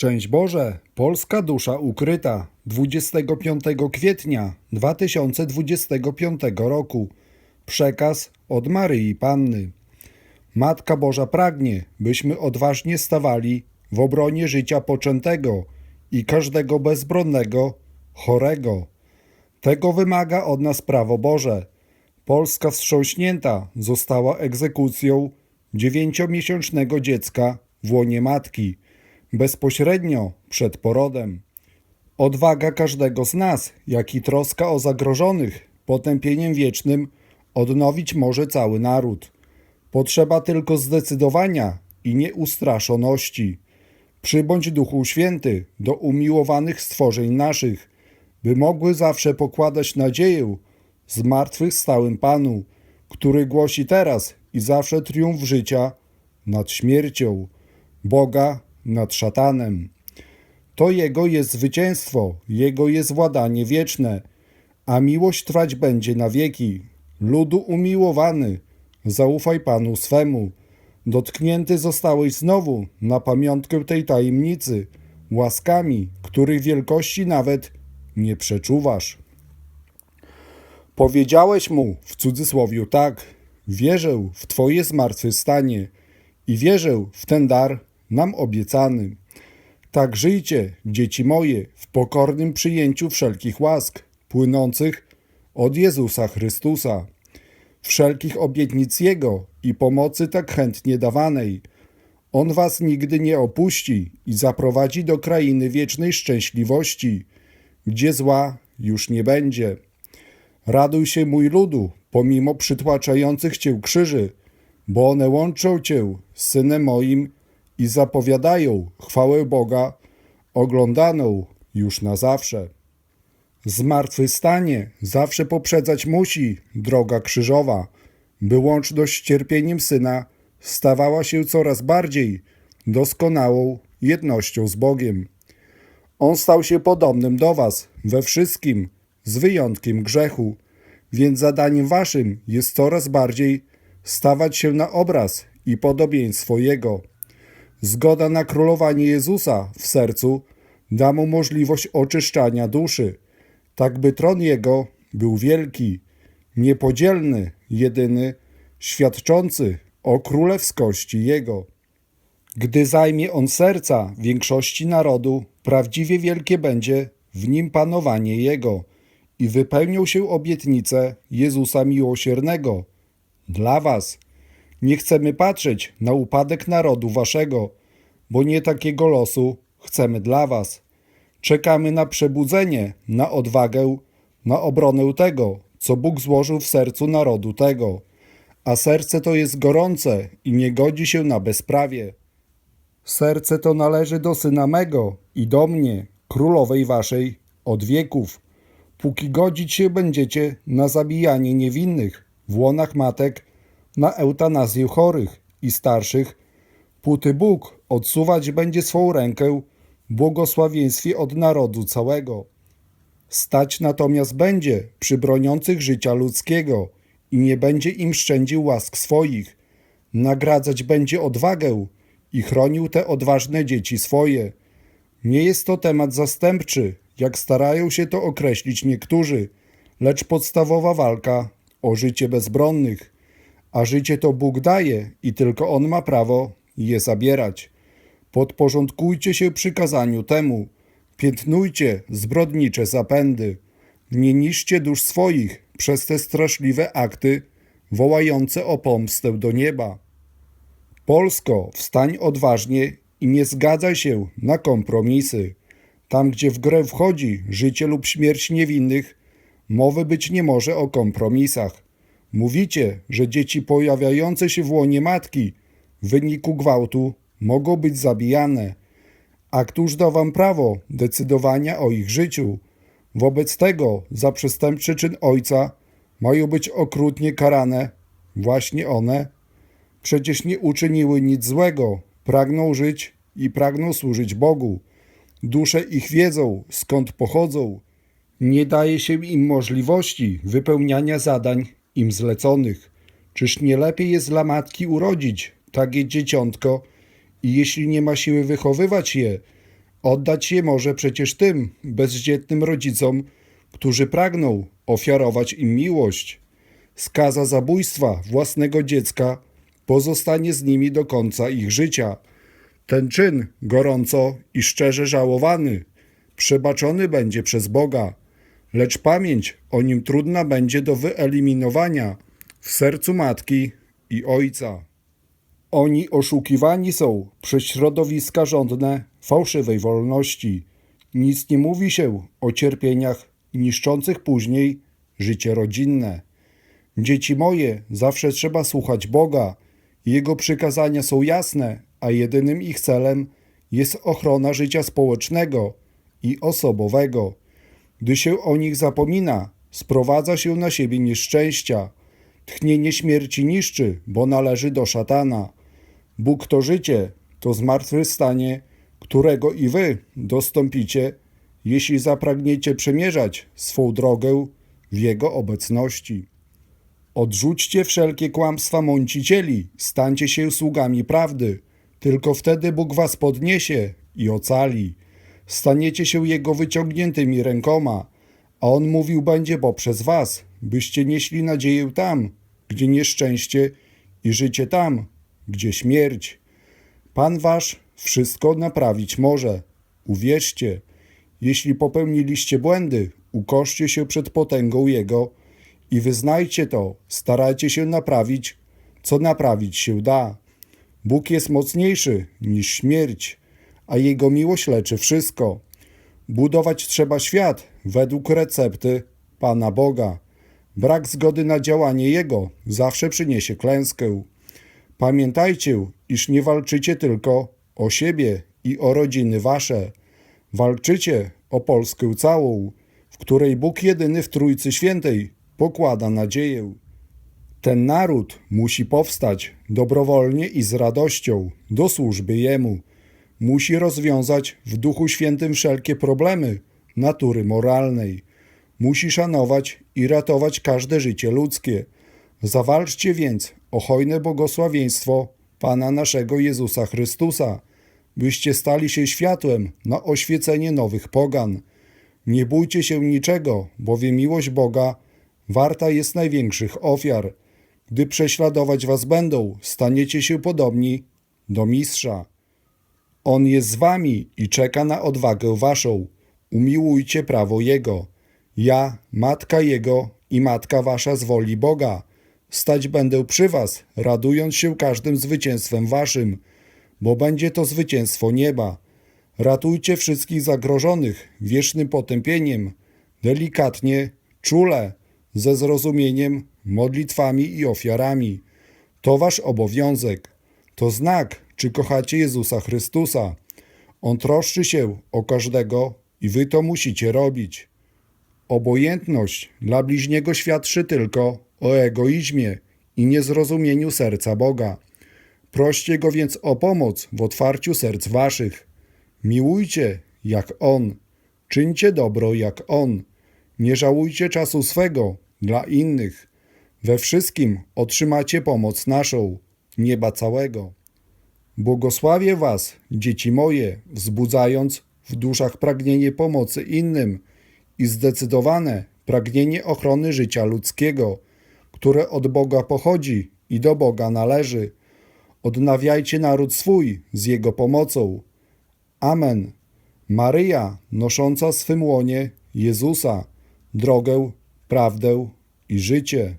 Szczęść Boże, polska dusza ukryta 25 kwietnia 2025 roku. Przekaz od Maryi Panny. Matka Boża pragnie, byśmy odważnie stawali w obronie życia poczętego i każdego bezbronnego, chorego. Tego wymaga od nas prawo Boże. Polska wstrząśnięta została egzekucją dziewięciomiesięcznego dziecka w łonie matki, bezpośrednio przed porodem. Odwaga każdego z nas, jak i troska o zagrożonych potępieniem wiecznym odnowić może cały naród. Potrzeba tylko zdecydowania i nieustraszoności. Przybądź Duchu Święty do umiłowanych stworzeń naszych, by mogły zawsze pokładać nadzieję zmartwychwstałym Panu, który głosi teraz i zawsze triumf życia nad śmiercią, Boga nad szatanem. To Jego jest zwycięstwo, Jego jest władanie wieczne, a miłość trwać będzie na wieki. Ludu umiłowany, zaufaj Panu swemu. Dotknięty zostałeś znowu na pamiątkę tej tajemnicy, łaskami, których wielkości nawet nie przeczuwasz. Powiedziałeś mu w cudzysłowie tak, wierzę w Twoje zmartwychwstanie i wierzę w ten dar nam obiecany. Tak żyjcie, dzieci moje, w pokornym przyjęciu wszelkich łask, płynących od Jezusa Chrystusa, wszelkich obietnic Jego i pomocy tak chętnie dawanej. On was nigdy nie opuści i zaprowadzi do krainy wiecznej szczęśliwości, gdzie zła już nie będzie. Raduj się, mój ludu, pomimo przytłaczających cię krzyży, bo one łączą cię z synem moim i zapowiadają chwałę Boga, oglądaną już na zawsze. Zmartwychwstanie zawsze poprzedzać musi droga krzyżowa, by łączność z cierpieniem Syna stawała się coraz bardziej doskonałą jednością z Bogiem. On stał się podobnym do Was we wszystkim, z wyjątkiem grzechu, więc zadaniem Waszym jest coraz bardziej stawać się na obraz i podobieństwo Jego. Zgoda na królowanie Jezusa w sercu da mu możliwość oczyszczania duszy, tak by tron Jego był wielki, niepodzielny, jedyny, świadczący o królewskości Jego. Gdy zajmie on serca większości narodu, prawdziwie wielkie będzie w nim panowanie Jego i wypełnią się obietnice Jezusa Miłosiernego. Dla Was nie chcemy patrzeć na upadek narodu Waszego, bo nie takiego losu chcemy dla Was. Czekamy na przebudzenie, na odwagę, na obronę tego, co Bóg złożył w sercu narodu tego. A serce to jest gorące i nie godzi się na bezprawie. Serce to należy do syna mego i do mnie, królowej waszej, od wieków. Póki godzić się będziecie na zabijanie niewinnych w łonach matek, na eutanazję chorych i starszych, póty Bóg odsuwać będzie swą rękę błogosławieństwie od narodu całego. Stać natomiast będzie przy broniących życia ludzkiego i nie będzie im szczędził łask swoich. Nagradzać będzie odwagę i chronił te odważne dzieci swoje. Nie jest to temat zastępczy, jak starają się to określić niektórzy, lecz podstawowa walka o życie bezbronnych. A życie to Bóg daje i tylko On ma prawo je zabierać. Podporządkujcie się przykazaniu temu, piętnujcie zbrodnicze zapędy, nie niszcie dusz swoich przez te straszliwe akty wołające o pomstę do nieba. Polsko, wstań odważnie i nie zgadzaj się na kompromisy. Tam, gdzie w grę wchodzi życie lub śmierć niewinnych, mowy być nie może o kompromisach. Mówicie, że dzieci pojawiające się w łonie matki w wyniku gwałtu mogą być zabijane. A któż da wam prawo decydowania o ich życiu? Wobec tego za przestępczy czyn ojca mają być okrutnie karane właśnie one. Przecież nie uczyniły nic złego, pragną żyć i pragną służyć Bogu. Dusze ich wiedzą, skąd pochodzą. Nie daje się im możliwości wypełniania zadań im zleconych. Czyż nie lepiej jest dla matki urodzić takie dzieciątko i jeśli nie ma siły wychowywać je, Oddać je może przecież tym bezdzietnym rodzicom, którzy pragną ofiarować im miłość. Skaza zabójstwa własnego dziecka pozostanie z nimi do końca ich życia. Ten czyn gorąco i szczerze żałowany, przebaczony będzie przez Boga, lecz pamięć o nim trudna będzie do wyeliminowania w sercu matki i ojca. Oni oszukiwani są przez środowiska rządne fałszywej wolności. Nic nie mówi się o cierpieniach niszczących później życie rodzinne. Dzieci moje, zawsze trzeba słuchać Boga. Jego przykazania są jasne, a jedynym ich celem jest ochrona życia społecznego i osobowego. Gdy się o nich zapomina, sprowadza się na siebie nieszczęścia. Tchnienie śmierci niszczy, bo należy do szatana. Bóg to życie, to zmartwychwstanie, którego i wy dostąpicie, jeśli zapragniecie przemierzać swą drogę w Jego obecności. Odrzućcie wszelkie kłamstwa mącicieli, stańcie się sługami prawdy. Tylko wtedy Bóg was podniesie i ocali. Staniecie się Jego wyciągniętymi rękoma, a On mówił będzie poprzez was, byście nieśli nadzieję tam, gdzie nieszczęście i życie tam, gdzie śmierć. Pan wasz wszystko naprawić może. Uwierzcie, jeśli popełniliście błędy, ukoszcie się przed potęgą Jego i wyznajcie to, starajcie się naprawić, co naprawić się da. Bóg jest mocniejszy niż śmierć, a Jego miłość leczy wszystko. Budować trzeba świat według recepty Pana Boga. Brak zgody na działanie Jego zawsze przyniesie klęskę. Pamiętajcie, iż nie walczycie tylko o siebie i o rodziny wasze. Walczycie o Polskę całą, w której Bóg jedyny w Trójcy Świętej pokłada nadzieję. Ten naród musi powstać dobrowolnie i z radością do służby Jemu. Musi rozwiązać w Duchu Świętym wszelkie problemy natury moralnej. Musi szanować i ratować każde życie ludzkie. Zawalczcie więc o hojne błogosławieństwo Pana naszego Jezusa Chrystusa, byście stali się światłem na oświecenie nowych pogan. Nie bójcie się niczego, bowiem miłość Boga warta jest największych ofiar. Gdy prześladować was będą, staniecie się podobni do mistrza. On jest z wami i czeka na odwagę waszą. Umiłujcie prawo Jego. Ja, matka Jego i matka wasza z woli Boga. Stać będę przy was, radując się każdym zwycięstwem waszym, bo będzie to zwycięstwo nieba. Ratujcie wszystkich zagrożonych wiecznym potępieniem, delikatnie, czule, ze zrozumieniem, modlitwami i ofiarami. To wasz obowiązek. To znak, czy kochacie Jezusa Chrystusa. On troszczy się o każdego i wy to musicie robić. Obojętność dla bliźniego świadczy tylko o egoizmie i niezrozumieniu serca Boga. Proście go więc o pomoc w otwarciu serc waszych. Miłujcie jak On, czyńcie dobro jak On. Nie żałujcie czasu swego dla innych. We wszystkim otrzymacie pomoc naszą, nieba całego. Błogosławię was, dzieci moje, wzbudzając w duszach pragnienie pomocy innym i zdecydowane pragnienie ochrony życia ludzkiego, które od Boga pochodzi i do Boga należy. Odnawiajcie naród swój z Jego pomocą. Amen. Maryja, nosząca swym łonie Jezusa, drogę, prawdę i życie.